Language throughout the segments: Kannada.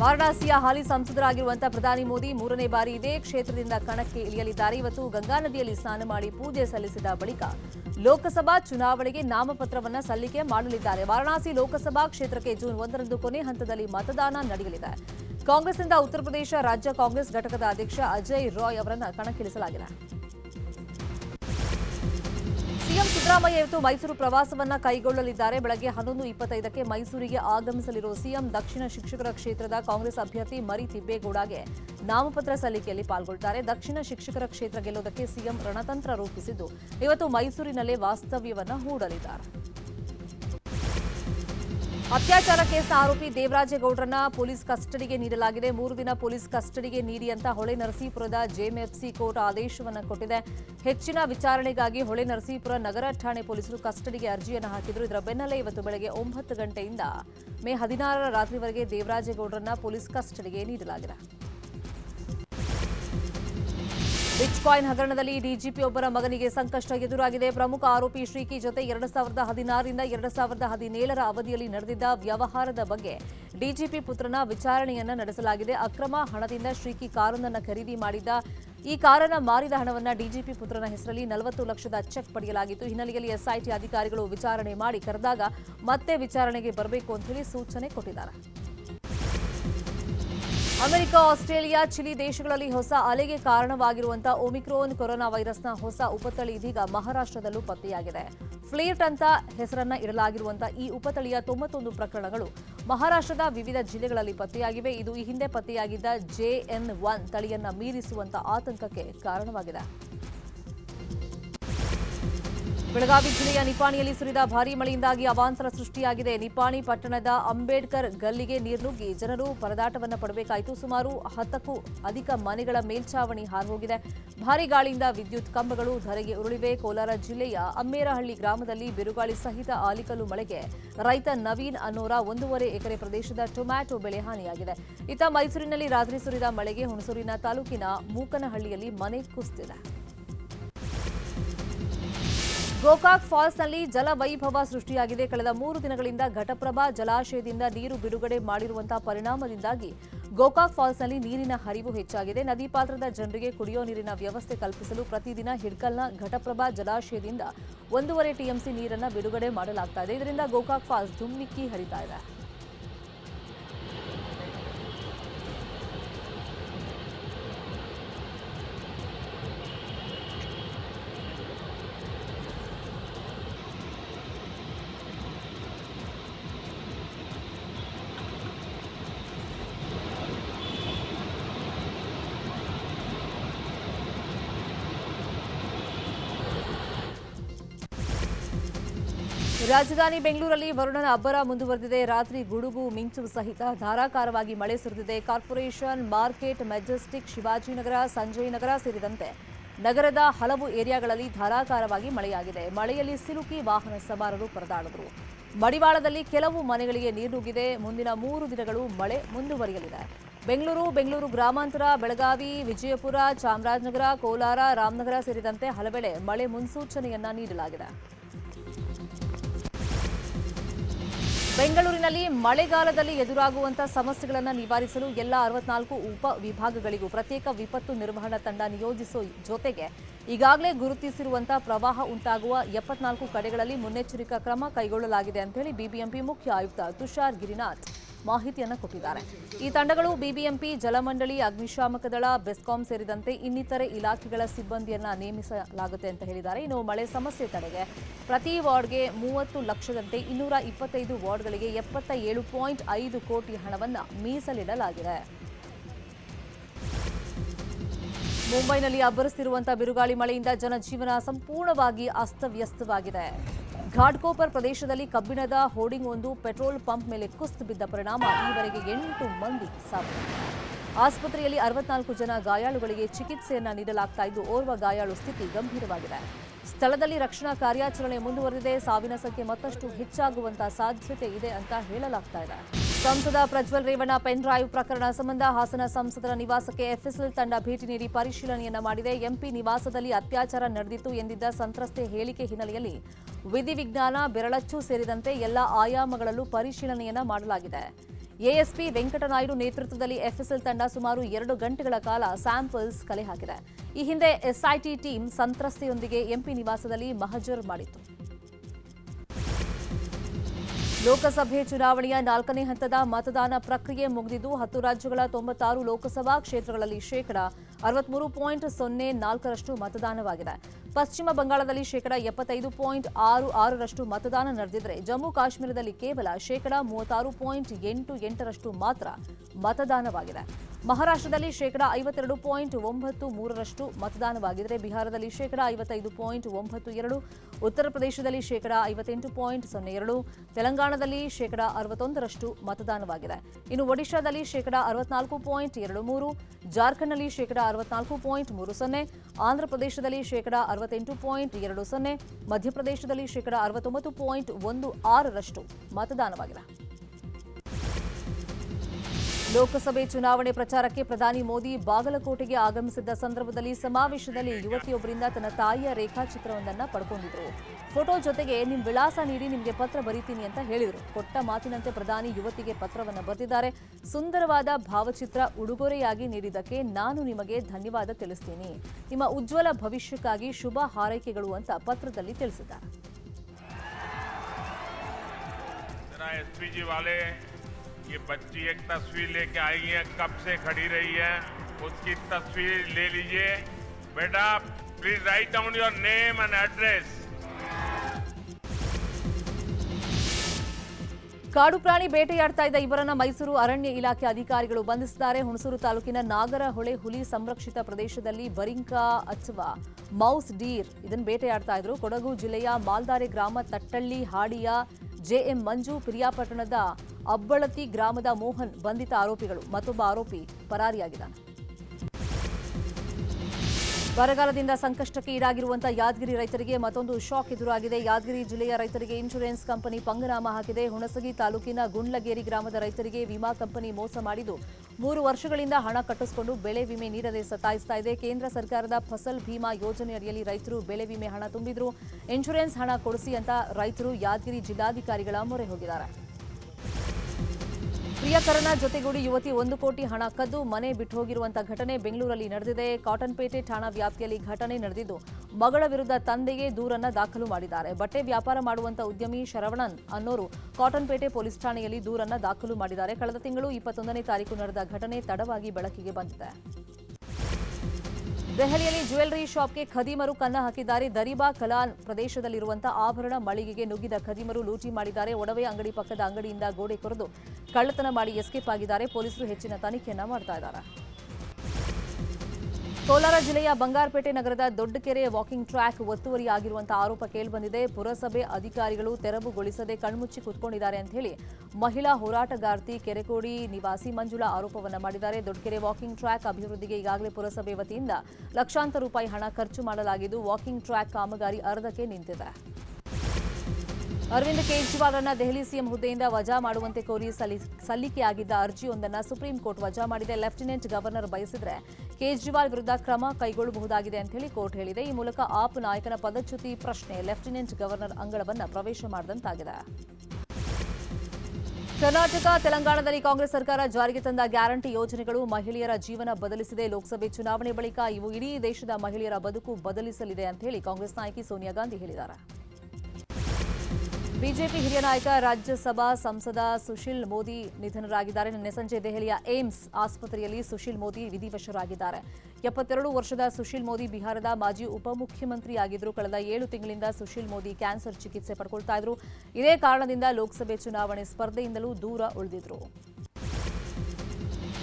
ವಾರಣಾಸಿಯ ಹಾಲಿ ಸಂಸದರಾಗಿರುವಂತಹ ಪ್ರಧಾನಿ ಮೋದಿ ಮೂರನೇ ಬಾರಿ ಇದೇ ಕ್ಷೇತ್ರದಿಂದ ಕಣಕ್ಕೆ ಇಳಿಯಲಿದ್ದಾರೆ. ಇವತ್ತು ಗಂಗಾ ನದಿಯಲ್ಲಿ ಸ್ನಾನ ಮಾಡಿ ಪೂಜೆ ಸಲ್ಲಿಸಿದ ಬಳಿಕ ಲೋಕಸಭಾ ಚುನಾವಣೆಗೆ ನಾಮಪತ್ರವನ್ನು ಸಲ್ಲಿಕೆ ಮಾಡಲಿದ್ದಾರೆ. ವಾರಣಾಸಿ ಲೋಕಸಭಾ ಕ್ಷೇತ್ರಕ್ಕೆ ಜೂನ್ ಒಂದರಂದು ಕೊನೆ ಹಂತದಲ್ಲಿ ಮತದಾನ ನಡೆಯಲಿದೆ. ಕಾಂಗ್ರೆಸ್ನಿಂದ ಉತ್ತರ ಪ್ರದೇಶ ರಾಜ್ಯ ಕಾಂಗ್ರೆಸ್ ಘಟಕದ ಅಧ್ಯಕ್ಷ ಅಜಯ್ ರಾಯ್ ಅವರನ್ನು ಕಣಕ್ಕಿಳಿಸಲಾಗಿದೆ. ಸಿಎಂ ಸಿದ್ದರಾಮಯ್ಯ ಇವತ್ತು ಮೈಸೂರು ಪ್ರವಾಸವನ್ನ ಕೈಗೊಳ್ಳಲಿದ್ದಾರೆ. ಬೆಳಗ್ಗೆ ಹನ್ನೊಂದು ಇಪ್ಪತ್ತೈದಕ್ಕೆ ಮೈಸೂರಿಗೆ ಆಗಮಿಸಲಿರುವ ಸಿಎಂ ದಕ್ಷಿಣ ಶಿಕ್ಷಕರ ಕ್ಷೇತ್ರದ ಕಾಂಗ್ರೆಸ್ ಅಭ್ಯರ್ಥಿ ಮರಿ ತಿಬ್ಬೇಗೌಡಗೆ ನಾಮಪತ್ರ ಸಲ್ಲಿಕೆಯಲ್ಲಿ ಪಾಲ್ಗೊಳ್ಳುತ್ತಾರೆ ದಕ್ಷಿಣ ಶಿಕ್ಷಕರ ಕ್ಷೇತ್ರ ಗೆಲ್ಲುವುದಕ್ಕೆ ಸಿಎಂ ರಣತಂತ್ರ ರೂಪಿಸಿದ್ದು, ಇವತ್ತು ಮೈಸೂರಿನಲ್ಲೇ ವಾಸ್ತವ್ಯವನ್ನ ಹೂಡಲಿದ್ದಾರೆ. ಅತ್ಯಾಚಾರ ಕೇಸ್ನ ಆರೋಪಿ ದೇವರಾಜೇಗೌಡರನ್ನ ಪೊಲೀಸ್ ಕಸ್ಟಡಿಗೆ ನೀಡಲಾಗಿದೆ. ಮೂರು ದಿನ ಪೊಲೀಸ್ ಕಸ್ಟಡಿಗೆ ನೀಡಿ ಅಂತ ಹೊಳೆ ನರಸೀಪುರದ ಜೆಎಂಎಫ್ಸಿ ಕೋರ್ಟ್ ಆದೇಶವನ್ನು ಕೊಟ್ಟಿದೆ. ಹೆಚ್ಚಿನ ವಿಚಾರಣೆಗಾಗಿ ಹೊಳೆ ನರಸೀಪುರ ನಗರ ಠಾಣೆ ಪೊಲೀಸರು ಕಸ್ಟಡಿಗೆ ಅರ್ಜಿಯನ್ನು ಹಾಕಿದ್ರು. ಇದರ ಬೆನ್ನಲ್ಲೇ ಇವತ್ತು ಬೆಳಗ್ಗೆ ಒಂಬತ್ತು ಗಂಟೆಯಿಂದ ಮೇ ಹದಿನಾರರ ರಾತ್ರಿವರೆಗೆ ದೇವರಾಜೇಗೌಡರನ್ನ ಪೊಲೀಸ್ ಕಸ್ಟಡಿಗೆ ನೀಡಲಾಗಿದೆ. ಬಿಟ್ ಕಾಯಿನ್ ಹಗರಣದಲ್ಲಿ ಡಿಜಿಪಿ ಒಬ್ಬರ ಮಗನಿಗೆ ಸಂಕಷ್ಟ ಎದುರಾಗಿದೆ. ಪ್ರಮುಖ ಆರೋಪಿ ಶ್ರೀಕಿ ಜೊತೆ ಎರಡು ಸಾವಿರದ ಹದಿನಾರರಿಂದ ಎರಡು ಸಾವಿರದ ಹದಿನೇಳರ ಅವಧಿಯಲ್ಲಿ ನಡೆದಿದ್ದ ವ್ಯವಹಾರದ ಬಗ್ಗೆ ಡಿಜಿಪಿ ಪುತ್ರನ ವಿಚಾರಣೆಯನ್ನ ನಡೆಸಲಾಗಿದೆ. ಅಕ್ರಮ ಹಣದಿಂದ ಶ್ರೀಕಿ ಕಾರೊಂದನ್ನು ಖರೀದಿ ಮಾಡಿದ್ದ. ಈ ಕಾರನ್ನ ಮಾರಿದ ಹಣವನ್ನ ಡಿಜಿಪಿ ಪುತ್ರನ ಹೆಸರಲ್ಲಿ ನಲವತ್ತು ಲಕ್ಷದ ಚೆಕ್ ಪಡೆಯಲಾಗಿತ್ತು. ಹಿನ್ನೆಲೆಯಲ್ಲಿ ಎಸ್ಐಟಿ ಅಧಿಕಾರಿಗಳು ವಿಚಾರಣೆ ಮಾಡಿ ಕರೆದಾಗ ಮತ್ತೆ ವಿಚಾರಣೆಗೆ ಬರಬೇಕು ಅಂತ ಹೇಳಿ ಸೂಚನೆ ಕೊಟ್ಟಿದ್ದಾರೆ. ಅಮೆರಿಕ, ಆಸ್ಟ್ರೇಲಿಯಾ, ಚಿಲಿ ದೇಶಗಳಲ್ಲಿ ಹೊಸ ಅಲೆಗೆ ಕಾರಣವಾಗಿರುವಂತಹ ಒಮಿಕ್ರೋನ್ ಕೊರೋನಾ ವೈರಸ್ನ ಹೊಸ ಉಪತಳಿ ಇದೀಗ ಮಹಾರಾಷ್ಟ್ರದಲ್ಲೂ ಪತ್ತೆಯಾಗಿದೆ. ಫ್ಲೇಟ್ ಅಂತ ಹೆಸರನ್ನ ಇಡಲಾಗಿರುವಂತಹ ಈ ಉಪತಳಿಯ ತೊಂಬತ್ತೊಂದು ಪ್ರಕರಣಗಳು ಮಹಾರಾಷ್ಟ್ರದ ವಿವಿಧ ಜಿಲ್ಲೆಗಳಲ್ಲಿ ಪತ್ತೆಯಾಗಿವೆ. ಇದು ಈ ಹಿಂದೆ ಪತ್ತೆಯಾಗಿದ್ದ ಜೆಎನ್ ಒನ್ ತಳಿಯನ್ನ ಮೀರಿಸುವಂತಹ ಆತಂಕಕ್ಕೆ ಕಾರಣವಾಗಿದೆ. ಬೆಳಗಾವಿ ಜಿಲ್ಲೆಯ ನಿಪಾಣಿಯಲ್ಲಿ ಸುರಿದ ಭಾರೀ ಮಳೆಯಿಂದಾಗಿ ಅವಾಂತರ ಸೃಷ್ಟಿಯಾಗಿದೆ. ನಿಪಾಣಿ ಪಟ್ಟಣದ ಅಂಬೇಡ್ಕರ್ ಗಲ್ಲಿಗೆ ನೀರು ನುಗ್ಗಿ ಜನರು ಪರದಾಟವನ್ನು ಪಡಬೇಕಾಯಿತು. ಸುಮಾರು ಹತ್ತಕ್ಕೂ ಅಧಿಕ ಮನೆಗಳ ಮೇಲ್ಛಾವಣಿ ಹಾರಿಹೋಗಿದೆ. ಭಾರೀ ಗಾಳಿಯಿಂದ ವಿದ್ಯುತ್ ಕಂಬಗಳು ಧರೆಗೆ ಉರುಳಿವೆ. ಕೋಲಾರ ಜಿಲ್ಲೆಯ ಅಮ್ಮೇರಹಳ್ಳಿ ಗ್ರಾಮದಲ್ಲಿ ಬಿರುಗಾಳಿ ಸಹಿತ ಆಲಿಕಲ್ಲು ಮಳೆಗೆ ರೈತ ನವೀನ್ ಅನ್ನೋರ ಒಂದೂವರೆ ಎಕರೆ ಪ್ರದೇಶದ ಟೊಮ್ಯಾಟೊ ಬೆಳೆ ಹಾನಿಯಾಗಿದೆ. ಇತ್ತ ಮೈಸೂರಿನಲ್ಲಿ ರಾತ್ರಿ ಸುರಿದ ಮಳೆಗೆ ಹುಣಸೂರಿನ ತಾಲೂಕಿನ ಮೂಕನಹಳ್ಳಿಯಲ್ಲಿ ಮನೆ ಕುಸಿದಿದೆ. ಗೋಕಾಕ್ ಫಾಲ್ಸ್ನಲ್ಲಿ ಜಲವೈಭವ ಸೃಷ್ಟಿಯಾಗಿದೆ. ಕಳೆದ ಮೂರು ದಿನಗಳಿಂದ ಘಟಪ್ರಭಾ ಜಲಾಶಯದಿಂದ ನೀರು ಬಿಡುಗಡೆ ಮಾಡಿರುವಂತಹ ಪರಿಣಾಮದಿಂದಾಗಿ ಗೋಕಾಕ್ ಫಾಲ್ಸ್ನಲ್ಲಿ ನೀರಿನ ಹರಿವು ಹೆಚ್ಚಾಗಿದೆ. ನದಿ ಪಾತ್ರದ ಜನರಿಗೆ ಕುಡಿಯೋ ನೀರಿನ ವ್ಯವಸ್ಥೆ ಕಲ್ಪಿಸಲು ಪ್ರತಿದಿನ ಹಿಡ್ಕಲ್ನ ಘಟಪ್ರಭಾ ಜಲಾಶಯದಿಂದ ಒಂದೂವರೆ ಟಿಎಂಸಿ ನೀರನ್ನು ಬಿಡುಗಡೆ ಮಾಡಲಾಗ್ತಾ ಇದೆ. ಇದರಿಂದ ಗೋಕಾಕ್ ಫಾಲ್ಸ್ ಧುಮ್ಮಿಕ್ಕಿ ಹರಿತಾ ಇದೆ. ರಾಜಧಾನಿ ಬೆಂಗಳೂರಲ್ಲಿ ವರುಣನ ಅಬ್ಬರ ಮುಂದುವರೆದಿದೆ. ರಾತ್ರಿ ಗುಡುಗು ಮಿಂಚು ಸಹಿತ ಧಾರಾಕಾರವಾಗಿ ಮಳೆ ಸುರಿದಿದೆ. Corporation, market, Majestic, Shivajinagar, Sanjay Nagar ಸೇರಿದಂತೆ ನಗರದ ಹಲವು ಏರಿಯಾಗಳಲ್ಲಿ ಧಾರಾಕಾರವಾಗಿ ಮಳೆಯಾಗಿದೆ. ಮಳೆಯಲ್ಲಿ ಸಿಲುಕಿ ವಾಹನ ಸವಾರರು ಪರದಾಡಿದರು ಮಡಿವಾಳದಲ್ಲಿ ಕೆಲವು ಮನೆಗಳಿಗೆ ನೀರು ನುಗ್ಗಿದೆ. ಮುಂದಿನ ಮೂರು ದಿನಗಳು ಮಳೆ ಮುಂದುವರಿಯಲಿದೆ. ಬೆಂಗಳೂರು ಬೆಂಗಳೂರು ಗ್ರಾಮಾಂತರ, ಬೆಳಗಾವಿ, ವಿಜಯಪುರ, ಚಾಮರಾಜನಗರ, ಕೋಲಾರ, ರಾಮನಗರ ಸೇರಿದಂತೆ ಹಲವೆಡೆ ಮಳೆ ಮುನ್ಸೂಚನೆಯನ್ನ ನೀಡಲಾಗಿದೆ. ಬೆಂಗಳೂರಿನಲ್ಲಿ ಮಳೆಗಾಲದಲ್ಲಿ ಎದುರಾಗುವಂತಹ ಸಮಸ್ಯೆಗಳನ್ನು ನಿವಾರಿಸಲು ಎಲ್ಲ ಅರವತ್ನಾಲ್ಕು ಉಪ ವಿಭಾಗಗಳಿಗೂ ಪ್ರತ್ಯೇಕ ವಿಪತ್ತು ನಿರ್ವಹಣಾ ತಂಡ ನಿಯೋಜಿಸುವ ಜೊತೆಗೆ ಈಗಾಗಲೇ ಗುರುತಿಸಿರುವಂತಹ ಪ್ರವಾಹ ಉಂಟಾಗುವ ಎಪ್ಪತ್ನಾಲ್ಕು ಕಡೆಗಳಲ್ಲಿ ಮುನ್ನೆಚ್ಚರಿಕಾ ಕ್ರಮ ಕೈಗೊಳ್ಳಲಾಗಿದೆ ಅಂತ ಹೇಳಿ ಬಿಬಿಎಂಪಿ ಮುಖ್ಯ ಆಯುಕ್ತ ತುಷಾರ್ ಗಿರಿನಾಥ್. ಮಾಹಿತಿಯನ್ನು ಕೊಟ್ಟಿದ್ದಾರೆ. ಈ ತಂಡಗಳು ಬಿಬಿಎಂಪಿ, ಜಲಮಂಡಳಿ, ಅಗ್ನಿಶಾಮಕ ದಳ, ಬೆಸ್ಕಾಂ ಸೇರಿದಂತೆ ಇನ್ನಿತರೆ ಇಲಾಖೆಗಳ ಸಿಬ್ಬಂದಿಯನ್ನು ನೇಮಿಸಲಾಗುತ್ತೆ ಅಂತ ಹೇಳಿದ್ದಾರೆ. ಇನ್ನು ಮಳೆ ಸಮಸ್ಯೆ ತಡೆಗೆ ಪ್ರತಿ ವಾರ್ಡ್ಗೆ ಮೂವತ್ತು ಲಕ್ಷದಂತೆ ಇನ್ನೂರ ಇಪ್ಪತ್ತೈದು ವಾರ್ಡ್ಗಳಿಗೆ ಎಪ್ಪತ್ತ ಏಳು ಪಾಯಿಂಟ್ ಐದು ಕೋಟಿ ಹಣವನ್ನು ಮೀಸಲಿಡಲಾಗಿದೆ. ಮುಂಬೈನಲ್ಲಿ ಅಬ್ಬರಿಸಿರುವಂತಹ ಬಿರುಗಾಳಿ ಮಳೆಯಿಂದ ಜನಜೀವನ ಸಂಪೂರ್ಣವಾಗಿ ಅಸ್ತವ್ಯಸ್ತವಾಗಿದೆ. ಘಾಟ್ಕೋಪರ್ ಪ್ರದೇಶದಲ್ಲಿ ಕಬ್ಬಿಣದ ಹೋರ್ಡಿಂಗ್ ಒಂದು ಪೆಟ್ರೋಲ್ ಪಂಪ್ ಮೇಲೆ ಕುಸ್ತು ಬಿದ್ದ ಪರಿಣಾಮ ಈವರೆಗೆ ಎಂಟು ಮಂದಿ ಸಾವು. ಆಸ್ಪತ್ರೆಯಲ್ಲಿ ಅರವತ್ನಾಲ್ಕು ಜನ ಗಾಯಾಳುಗಳಿಗೆ ಚಿಕಿತ್ಸೆಯನ್ನ ನೀಡಲಾಗ್ತಾ ಇದ್ದು, ಓರ್ವ ಗಾಯಾಳು ಸ್ಥಿತಿ ಗಂಭೀರವಾಗಿದೆ. ಸ್ಥಳದಲ್ಲಿ ರಕ್ಷಣಾ ಕಾರ್ಯಾಚರಣೆ ಮುಂದುವರೆದಿದೆ. ಸಾವಿನ ಸಂಖ್ಯೆ ಮತ್ತಷ್ಟು ಹೆಚ್ಚಾಗುವಂತಹ ಸಾಧ್ಯತೆ ಇದೆ ಅಂತ ಹೇಳಲಾಗ್ತಾ ಇದೆ. ಸಂಸದ ಪ್ರಜ್ವಲ್ ರೇವಣ್ಣ ಪೆನ್ ಡ್ರೈವ್ ಪ್ರಕರಣ ಸಂಬಂಧ ಹಾಸನ ಸಂಸದರ ನಿವಾಸಕ್ಕೆ ಎಫ್ಎಸ್ಎಲ್ ತಂಡ ಭೇಟಿ ನೀಡಿ ಪರಿಶೀಲನೆಯನ್ನ ಮಾಡಿದೆ. ಎಂಪಿ ನಿವಾಸದಲ್ಲಿ ಅತ್ಯಾಚಾರ ನಡೆದಿತ್ತು ಎಂದಿದ್ದ ಸಂತ್ರಸ್ತೆ ಹೇಳಿಕೆ ಹಿನ್ನೆಲೆಯಲ್ಲಿ ವಿಧಿವಿಜ್ಞಾನ ಬೆರಳಚ್ಚು ಸೇರಿದಂತೆ ಎಲ್ಲ ಆಯಾಮಗಳಲ್ಲೂ ಪರಿಶೀಲನೆಯನ್ನ ಮಾಡಲಾಗಿದೆ. ಎಎಸ್ಪಿ ವೆಂಕಟನಾಯ್ಡು ನೇತೃತ್ವದಲ್ಲಿ ಎಫ್ಎಸ್ಎಲ್ ತಂಡ ಸುಮಾರು ಎರಡು ಗಂಟೆಗಳ ಕಾಲ ಸ್ಯಾಂಪಲ್ಸ್ ಕಲೆ ಹಾಕಿದೆ. ಈ ಹಿಂದೆ ಎಸ್ಐಟಿ ಟೀಮ್ ಸಂತ್ರಸ್ತೆಯೊಂದಿಗೆ ಎಂಪಿ ನಿವಾಸದಲ್ಲಿ ಮಹಜರ್ ಮಾಡಿತ್ತು. ಲೋಕಸಭೆ ಚುನಾವಣೆಯ ನಾಲ್ಕನೇ ಹಂತದ ಮತದಾನ ಪ್ರಕ್ರಿಯೆ ಮುಗಿದಿದ್ದು, ಹತ್ತು ರಾಜ್ಯಗಳ ತೊಂಬತ್ತಾರು ಲೋಕಸಭಾ ಕ್ಷೇತ್ರಗಳಲ್ಲಿ ಶೇಕಡ ಅರವತ್ಮೂರು ಪಾಯಿಂಟ್ ಸೊನ್ನೆ ನಾಲ್ಕರಷ್ಟು ಮತದಾನವಾಗಿದೆ. ಪಶ್ಚಿಮ ಬಂಗಾಳದಲ್ಲಿ ಶೇಕಡ ಎಪ್ಪತ್ತೈದು ಪಾಯಿಂಟ್ ಆರು ಆರರಷ್ಟು ಮತದಾನ ನಡೆದಿದ್ರೆ ಜಮ್ಮು ಕಾಶ್ಮೀರದಲ್ಲಿ ಕೇವಲ ಶೇಕಡ ಮೂವತ್ತಾರು ಪಾಯಿಂಟ್ ಎಂಟು ಎಂಟರಷ್ಟು ಮಾತ್ರ ಮತದಾನವಾಗಿದೆ. ಮಹಾರಾಷ್ಟ್ರದಲ್ಲಿ ಶೇಕಡ ಐವತ್ತೆರಡು ಪಾಯಿಂಟ್ ಒಂಬತ್ತು ಮೂರರಷ್ಟು ಮತದಾನವಾಗಿದ್ದರೆ ಬಿಹಾರದಲ್ಲಿ ಶೇಕಡ ಐವತ್ತೈದು ಪಾಯಿಂಟ್ ಒಂಬತ್ತು ಎರಡು, ಉತ್ತರ ಪ್ರದೇಶದಲ್ಲಿ ಶೇಕಡ ಐವತ್ತೆಂಟು ಪಾಯಿಂಟ್ ಸೊನ್ನೆ ಎರಡು, ತೆಲಂಗಾಣದಲ್ಲಿ ಶೇಕಡ ಅರವತ್ತೊಂದರಷ್ಟು ಮತದಾನವಾಗಿದೆ. ಇನ್ನು ಒಡಿಶಾದಲ್ಲಿ ಶೇಕಡ ಅರವತ್ನಾಲ್ಕು ಪಾಯಿಂಟ್ ಎರಡು ಮೂರು, ಜಾರ್ಖಂಡ್ನಲ್ಲಿ ಶೇಕಡ ಅರವತ್ನಾಲ್ಕು ಪಾಯಿಂಟ್ ಮೂರು ಸೊನ್ನೆ ಆಂಧ್ರಪ್ರದೇಶದಲ್ಲಿ ಶೇಕಡ ಅರವತ್ತೆಂಟು ಪಾಯಿಂಟ್ ಎರಡು ಸೊನ್ನೆ ಮಧ್ಯಪ್ರದೇಶದಲ್ಲಿ ಶೇಕಡಾ ಅರವತ್ತೊಂಬತ್ತು ಪಾಯಿಂಟ್ ಒಂದು ಆರರಷ್ಟು ಮತದಾನವಾಗಿದೆ. ಲೋಕಸಭೆ ಚುನಾವಣೆ ಪ್ರಚಾರಕ್ಕೆ ಪ್ರಧಾನಿ ಮೋದಿ ಬಾಗಲಕೋಟೆಗೆ ಆಗಮಿಸಿದ್ದ ಸಂದರ್ಭದಲ್ಲಿ ಸಮಾವೇಶದಲ್ಲಿ ಯುವತಿಯೊಬ್ಬರಿಂದ ತನ್ನ ತಾಯಿಯ ರೇಖಾಚಿತ್ರವೊಂದನ್ನು ಪಡ್ಕೊಂಡಿದ್ರು. ಫೋಟೋ ಜೊತೆಗೆ ನಿಮ್ಮ ವಿಳಾಸ ನೀಡಿ, ನಿಮಗೆ ಪತ್ರ ಬರೀತೀನಿ ಅಂತ ಹೇಳಿದರು. ಕೊಟ್ಟ ಮಾತಿನಂತೆ ಪ್ರಧಾನಿ ಯುವತಿಗೆ ಪತ್ರವನ್ನು ಬರೆದಿದ್ದಾರೆ. ಸುಂದರವಾದ ಭಾವಚಿತ್ರ ಉಡುಗೊರೆಯಾಗಿ ನೀಡಿದ್ದಕ್ಕೆ ನಾನು ನಿಮಗೆ ಧನ್ಯವಾದ ತಿಳಿಸ್ತೀನಿ. ನಿಮ್ಮ ಉಜ್ವಲ ಭವಿಷ್ಯಕ್ಕಾಗಿ ಶುಭ ಹಾರೈಕೆಗಳು ಅಂತ ಪತ್ರದಲ್ಲಿ ತಿಳಿಸಿದ್ದಾರೆ. ये बच्ची एक तस्वीर लेके आई है कब से खड़ी रही है उसकी तस्वीर ले लीजिए बेटा please write down your name and address ಕಾಡು ಪ್ರಾಣಿ ಬೇಟೆಯಾಡ್ತಾ ಇದ್ದ ಇಬ್ಬರನ್ನ ಮೈಸೂರು ಅರಣ್ಯ ಇಲಾಖೆ ಅಧಿಕಾರಿಗಳು ಬಂಧಿಸಿದ್ದಾರೆ ಹುಣಸೂರು ತಾಲೂಕಿನ ನಾಗರಹೊಳೆ ಹುಲಿ ಸಂರಕ್ಷಿತ ಪ್ರದೇಶದಲ್ಲಿ ಬರಿಂಕಾ ಅಥವಾ ಮೌಸ್ ಡೀರ್ ಇದನ್ನು ಬೇಟೆಯಾಡ್ತಾ ಇದ್ರು ಕೊಡಗು ಜಿಲ್ಲೆಯ ಮಾಲ್ದಾರೆ ಗ್ರಾಮ ತಟ್ಟಳ್ಳಿ ಹಾಡಿಯ ಜೆಎಂ ಮಂಜು ಪಿರಿಯಾಪಟ್ಟಣದ ಅಬ್ಬಳತಿ ಗ್ರಾಮದ ಮೋಹನ್ ಬಂಧಿತ ಆರೋಪಿಗಳು. ಮತ್ತೊಬ್ಬ ಆರೋಪಿ ಪರಾರಿಯಾಗಿದ್ದಾನೆ. ಬರಗಾಲದಿಂದ ಸಂಕಷ್ಟಕ್ಕೆ ಈಡಾಗಿರುವಂತಹ ಯಾದಗಿರಿ ರೈತರಿಗೆ ಮತ್ತೊಂದು ಶಾಕ್ ಎದುರಾಗಿದೆ. ಯಾದಗಿರಿ ಜಿಲ್ಲೆಯ ರೈತರಿಗೆ ಇನ್ಶೂರೆನ್ಸ್ ಕಂಪನಿ ಪಂಗನಾಮ ಹಾಕಿದೆ. ಹುಣಸಗಿ ತಾಲೂಕಿನ ಗುಂಡ್ಲಗೇರಿ ಗ್ರಾಮದ ರೈತರಿಗೆ ವಿಮಾ ಕಂಪನಿ ಮೋಸ ಮಾಡಿದ್ದು, ಮೂರು ವರ್ಷಗಳಿಂದ ಹಣ ಕಟ್ಟಿಸಿಕೊಂಡು ಬೆಳೆ ವಿಮೆ ನೀಡದೆ ಸತಾಯಿಸ್ತಾ ಇದೆ. ಕೇಂದ್ರ ಸರ್ಕಾರದ ಫಸಲ್ ಭೀಮಾ ಯೋಜನೆ ಅಡಿಯಲ್ಲಿ ರೈತರು ಬೆಳೆ ವಿಮೆ ಹಣ ತುಂಬಿದ್ರು. ಇನ್ಶೂರೆನ್ಸ್ ಹಣ ಕೊಡಿಸಿ ಅಂತ ರೈತರು ಯಾದಗಿರಿ ಜಿಲ್ಲಾಧಿಕಾರಿಗಳ ಮೊರೆ ಹೋಗಿದ್ದಾರೆ. ಪ್ರಿಯಕರನ ಜೊತೆಗೂಡಿ ಯುವತಿ ಒಂದು ಕೋಟಿ ಹಣ ಕದ್ದು ಮನೆ ಬಿಟ್ಟು ಹೋಗಿರುವಂತಹ ಘಟನೆ ಬೆಂಗಳೂರಲ್ಲಿ ನಡೆದಿದೆ. ಕಾಟನ್ಪೇಟೆ ಠಾಣಾ ವ್ಯಾಪ್ತಿಯಲ್ಲಿ ಘಟನೆ ನಡೆದಿದ್ದು, ಮಗಳ ವಿರುದ್ಧ ತಂದೆಗೆ ದೂರನ್ನ ದಾಖಲು ಮಾಡಿದ್ದಾರೆ. ಬಟ್ಟೆ ವ್ಯಾಪಾರ ಮಾಡುವಂತಹ ಉದ್ಯಮಿ ಶರವಣನ್ ಅನ್ನೋರು ಕಾಟನ್ಪೇಟೆ ಪೊಲೀಸ್ ಠಾಣೆಯಲ್ಲಿ ದೂರನ್ನ ದಾಖಲು ಮಾಡಿದ್ದಾರೆ. ಕಳೆದ ತಿಂಗಳು ಇಪ್ಪತ್ತೊಂದನೇ ತಾರೀಕು ನಡೆದ ಘಟನೆ ತಡವಾಗಿ ಬೆಳಕಿಗೆ ಬಂದಿದೆ. ದೆಹಲಿಯಲ್ಲಿ ಜ್ಯುವೆಲರಿ ಶಾಪ್ಗೆ ಖದೀಮರು ಕನ್ನ ಹಾಕಿದ್ದಾರೆ. ದರಿಬಾ ಕಲಾನ್ ಪ್ರದೇಶದಲ್ಲಿರುವಂತಹ ಆಭರಣ ಮಳಿಗೆಗೆ ನುಗ್ಗಿದ ಖದೀಮರು ಲೂಟಿ ಮಾಡಿದ್ದಾರೆ. ಒಡವೆ ಅಂಗಡಿ ಪಕ್ಕದ ಅಂಗಡಿಯಿಂದ ಗೋಡೆ ಕೊರೆದು ಕಳ್ಳತನ ಮಾಡಿ ಎಸ್ಕೇಪ್ ಆಗಿದ್ದಾರೆ. ಪೊಲೀಸರು ಹೆಚ್ಚಿನ ತನಿಖೆಯನ್ನ ಮಾಡ್ತಾ ಇದ್ದಾರೆ. ಕೋಲಾರ ಜಿಲ್ಲೆಯ ಬಂಗಾರಪೇಟೆ ನಗರದ ದೊಡ್ಡಕೆರೆ ವಾಕಿಂಗ್ ಟ್ರ್ಯಾಕ್ ಒತ್ತುವರಿ ಆಗಿರುವಂತಹ ಆರೋಪ ಕೇಳಿಬಂದಿದೆ. ಪುರಸಭೆ ಅಧಿಕಾರಿಗಳು ತೆರವುಗೊಳಿಸದೆ ಕಣ್ಮುಚ್ಚಿ ಕುತ್ಕೊಂಡಿದ್ದಾರೆ ಅಂತ ಹೇಳಿ ಮಹಿಳಾ ಹೋರಾಟಗಾರ್ತಿ ಕೆರೆಕೋಡಿ ನಿವಾಸಿ ಮಂಜುಳಾ ಆರೋಪವನ್ನು ಮಾಡಿದ್ದಾರೆ. ದೊಡ್ಡಕೆರೆ ವಾಕಿಂಗ್ ಟ್ರ್ಯಾಕ್ ಅಭಿವೃದ್ಧಿಗೆ ಈಗಾಗಲೇ ಪುರಸಭೆ ವತಿಯಿಂದ ಲಕ್ಷಾಂತರ ರೂಪಾಯಿ ಹಣ ಖರ್ಚು ಮಾಡಲಾಗಿದ್ದು ವಾಕಿಂಗ್ ಟ್ರ್ಯಾಕ್ ಕಾಮಗಾರಿ ಅರ್ಧಕ್ಕೆ ನಿಂತಿದೆ. ಅರವಿಂದ್ ಕೇಜ್ರಿವಾಲ್ರನ್ನ ದೆಹಲಿ ಸಿಎಂ ಹುದ್ದೆಯಿಂದ ವಜಾ ಮಾಡುವಂತೆ ಕೋರಿ ಸಲ್ಲಿ- ಸಲ್ಲಿಕೆಯಾಗಿದ್ದ ಅರ್ಜಿಯೊಂದನ್ನು ಸುಪ್ರೀಂ ಕೋರ್ಟ್ ವಜಾ ಮಾಡಿದೆ. ಲೆಫ್ಟಿನೆಂಟ್ ಗವರ್ನರ್ ಬಯಸಿದ್ರೆ ಕೇಜ್ರಿವಾಲ್ ವಿರುದ್ಧ ಕ್ರಮ ಕೈಗೊಳ್ಳಬಹುದಾಗಿದೆ ಅಂತ ಹೇಳಿ ಕೋರ್ಟ್ ಹೇಳಿದೆ. ಈ ಮೂಲಕ ಆಪ್ ನಾಯಕನ ಪದಚ್ಯುತಿ ಪ್ರಶ್ನೆ ಲೆಫ್ಟಿನೆಂಟ್ ಗವರ್ನರ್ ಅಂಗಳವನ್ನು ಪ್ರವೇಶ ಮಾಡಿದಂತಾಗಿದೆ. ಕರ್ನಾಟಕ, ತೆಲಂಗಾಣದಲ್ಲಿ ಕಾಂಗ್ರೆಸ್ ಸರ್ಕಾರ ಜಾರಿಗೆ ತಂದ ಗ್ಯಾರಂಟಿ ಯೋಜನೆಗಳು ಮಹಿಳೆಯರ ಜೀವನ ಬದಲಿಸಿದೆ. ಲೋಕಸಭೆ ಚುನಾವಣೆ ಬಳಿಕ ಇವು ಇಡೀ ದೇಶದ ಮಹಿಳೆಯರ ಬದುಕು ಬದಲಿಸಲಿದೆ ಅಂತ ಹೇಳಿ ಕಾಂಗ್ರೆಸ್ ನಾಯಕಿ ಸೋನಿಯಾ ಗಾಂಧಿ ಹೇಳಿದ್ದಾರೆ. ಬಿಜೆಪಿ ಹಿರಿಯ ನಾಯಕ, ರಾಜ್ಯಸಭಾ ಸಂಸದ ಸುಶೀಲ್ ಮೋದಿ ನಿಧನರಾಗಿದ್ದಾರೆ. ನಿನ್ನೆ ಸಂಜೆ ದೆಹಲಿಯ ಏಮ್ಸ್ ಆಸ್ಪತ್ರೆಯಲ್ಲಿ ಸುಶೀಲ್ ಮೋದಿ ವಿಧಿವಶರಾಗಿದ್ದಾರೆ. ಎಪ್ಪತ್ತೆರಡು ವರ್ಷದ ಸುಶೀಲ್ ಮೋದಿ ಬಿಹಾರದ ಮಾಜಿ ಉಪಮುಖ್ಯಮಂತ್ರಿಯಾಗಿದ್ದರು. ಕಳೆದ ಏಳು ತಿಂಗಳಿಂದ ಸುಶೀಲ್ ಮೋದಿ ಕ್ಯಾನ್ಸರ್ ಚಿಕಿತ್ಸೆ ಪಡ್ಕೊಳ್ತಾ ಇದ್ರು ಇದೇ ಕಾರಣದಿಂದ ಲೋಕಸಭೆ ಚುನಾವಣೆ ಸ್ಪರ್ಧೆಯಿಂದಲೂ ದೂರ ಉಳಿದಿದ್ರು.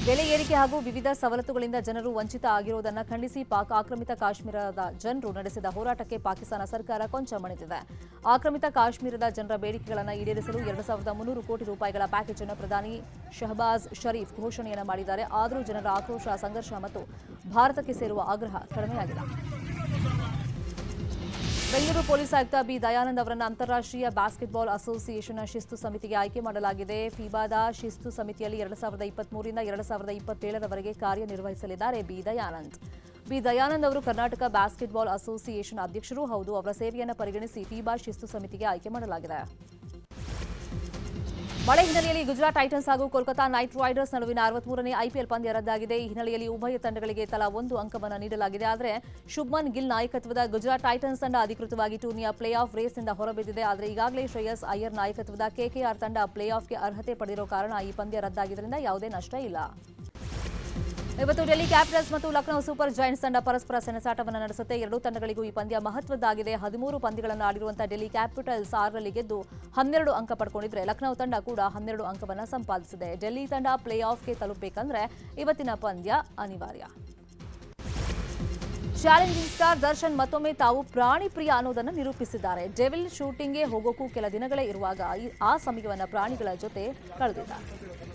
ಬೆಲೆ ಏರಿಕೆ ಹಾಗೂ ವಿವಿಧ ಸವಲತ್ತುಗಳಿಂದ ಜನರು ವಂಚಿತ ಆಗಿರುವುದನ್ನು ಖಂಡಿಸಿ ಪಾಕ್ ಆಕ್ರಮಿತ ಕಾಶ್ಮೀರದ ಜನರು ನಡೆಸಿದ ಹೋರಾಟಕ್ಕೆ ಪಾಕಿಸ್ತಾನ ಸರ್ಕಾರ ಕೊಂಚ ಮಣಿದಿದೆ. ಆಕ್ರಮಿತ ಕಾಶ್ಮೀರದ ಜನರ ಬೇಡಿಕೆಗಳನ್ನು ಈಡೇರಿಸಲು ಎರಡು ಸಾವಿರದ ಮುನ್ನೂರು ಕೋಟಿ ರೂಪಾಯಿಗಳ ಪ್ಯಾಕೇಜ್ ಅನ್ನು ಪ್ರಧಾನಿ ಶಹಬಾಜ್ ಷರೀಫ್ ಘೋಷಣೆಯನ್ನು ಮಾಡಿದ್ದಾರೆ. ಆದರೂ ಜನರ ಆಕ್ರೋಶ, ಸಂಘರ್ಷ ಮತ್ತು ಭಾರತಕ್ಕೆ ಸೇರುವ ಆಗ್ರಹ ಕಡಿಮೆಯಾಗಿದೆ. ಬೆಂಗಳೂರು ಪೊಲೀಸ್ ಆಯುಕ್ತ ಬಿ. ದಯಾನಂದ್ ಅವರನ್ನು ಅಂತಾರಾಷ್ಟ್ರೀಯ ಬಾಸ್ಕೆಟ್ಬಾಲ್ ಅಸೋಸಿಯೇಷನ್ನ ಶಿಸ್ತು ಸಮಿತಿಗೆ ಆಯ್ಕೆ ಮಾಡಲಾಗಿದೆ. ಫಿಬಾದ ಶಿಸ್ತು ಸಮಿತಿಯಲ್ಲಿ ಎರಡು ಸಾವಿರದ ಇಪ್ಪತ್ಮೂರಿಂದ ಎರಡು ಸಾವಿರದ ಇಪ್ಪತ್ತೇಳರವರೆಗೆ ಕಾರ್ಯನಿರ್ವಹಿಸಲಿದ್ದಾರೆ ಬಿ. ದಯಾನಂದ್. ಬಿ. ದಯಾನಂದ್ ಅವರು ಕರ್ನಾಟಕ ಬಾಸ್ಕೆಟ್ಬಾಲ್ ಅಸೋಸಿಯೇಷನ್ ಅಧ್ಯಕ್ಷರೂ. ಹೌದು, ಅವರ ಸೇವೆಯನ್ನು ಪರಿಗಣಿಸಿ ಫಿಬಾ ಶಿಸ್ತು ಸಮಿತಿಗೆ ಆಯ್ಕೆ ಮಾಡಲಾಗಿದೆ. ಮಳೆ ಹಿನ್ನೆಲೆಯಲ್ಲಿ ಗುಜರಾತ್ ಟೈಟನ್ಸ್ ಹಾಗೂ ಕೋಲ್ಕತಾ ನೈಟ್ ರೈಡರ್ಸ್ ನಡುವಿನ ಅರವತ್ಮೂರನೇ ಐಪಿಎಲ್ ಪಂದ್ಯ ರದ್ದಾಗಿದೆ ಈ ಹಿನ್ನೆಲೆಯಲ್ಲಿ ಉಭಯ ತಂಡಗಳಿಗೆ ತಲಾ ಒಂದು ಅಂಕವನ್ನು ನೀಡಲಾಗಿದೆ. ಆದರೆ ಶುಭ್ಮನ್ ಗಿಲ್ ನಾಯಕತ್ವದ ಗುಜರಾತ್ ಟೈಟನ್ಸ್ ತಂಡ ಅಧಿಕೃತವಾಗಿ ಟೂರ್ನಿಯ ಪ್ಲೇ ಆಫ್ ರೇಸ್ನಿಂದ ಹೊರಬಿದ್ದಿದೆ. ಆದರೆ ಈಗಾಗಲೇ ಶ್ರೇಯಸ್ ಅಯ್ಯರ್ ನಾಯಕತ್ವದ ಕೆಕೆಆರ್ ತಂಡ ಪ್ಲೇ ಆಫ್ಗೆ ಅರ್ಹತೆ ಪಡೆದಿರೋ ಕಾರಣ ಈ ಪಂದ್ಯ ರದ್ದಾಗಿದ್ದರಿಂದ ಯಾವುದೇ ನಷ್ಟ ಇಲ್ಲ. ಇವತ್ತು ಡೆಲ್ಲಿ ಕ್ಯಾಪಿಟಲ್ಸ್ ಮತ್ತು ಲಕ್ನೋ ಸೂಪರ್ ಜಾಯಿಂಟ್ಸ್ ತಂಡ ಪರಸ್ಪರ ಸೆಣಸಾಟವನ್ನು ನಡೆಸುತ್ತೆ. ಎರಡೂ ತಂಡಗಳಿಗೂ ಈ ಪಂದ್ಯ ಮಹತ್ವದ್ದಾಗಿದೆ. ಹದಿಮೂರು ಪಂದ್ಯಗಳನ್ನು ಆಡಿರುವಂತಹ ಡೆಲ್ಲಿ ಕ್ಯಾಪಿಟಲ್ಸ್ ಆರರಲ್ಲಿ ಗೆದ್ದು ಹನ್ನೆರಡು ಅಂಕ ಪಡ್ಕೊಂಡಿದ್ರೆ ಲಕ್ನೋ ತಂಡ ಕೂಡ ಹನ್ನೆರಡು ಅಂಕವನ್ನು ಸಂಪಾದಿಸಿದೆ. ಡೆಲ್ಲಿ ತಂಡ ಪ್ಲೇ ಆಫ್ಗೆ ತಲುಪಬೇಕಂದ್ರೆ ಇವತ್ತಿನ ಪಂದ್ಯ ಅನಿವಾರ್ಯ. ಚಾಲೆಂಜಿಂಗ್ ಸ್ಟಾರ್ ದರ್ಶನ್ ಮತ್ತೊಮ್ಮೆ ತಾವು ಪ್ರಾಣಿ ಪ್ರಿಯ ಅನ್ನೋದನ್ನು ನಿರೂಪಿಸಿದ್ದಾರೆ. ಡೆವಿಲ್ ಶೂಟಿಂಗ್ಗೆ ಹೋಗೋಕ್ಕೂ ಕೆಲ ದಿನಗಳೇ ಇರುವಾಗ ಆ ಸಮಯವನ್ನು ಪ್ರಾಣಿಗಳ ಜೊತೆ ಕಳೆದಿದ್ದಾರೆ.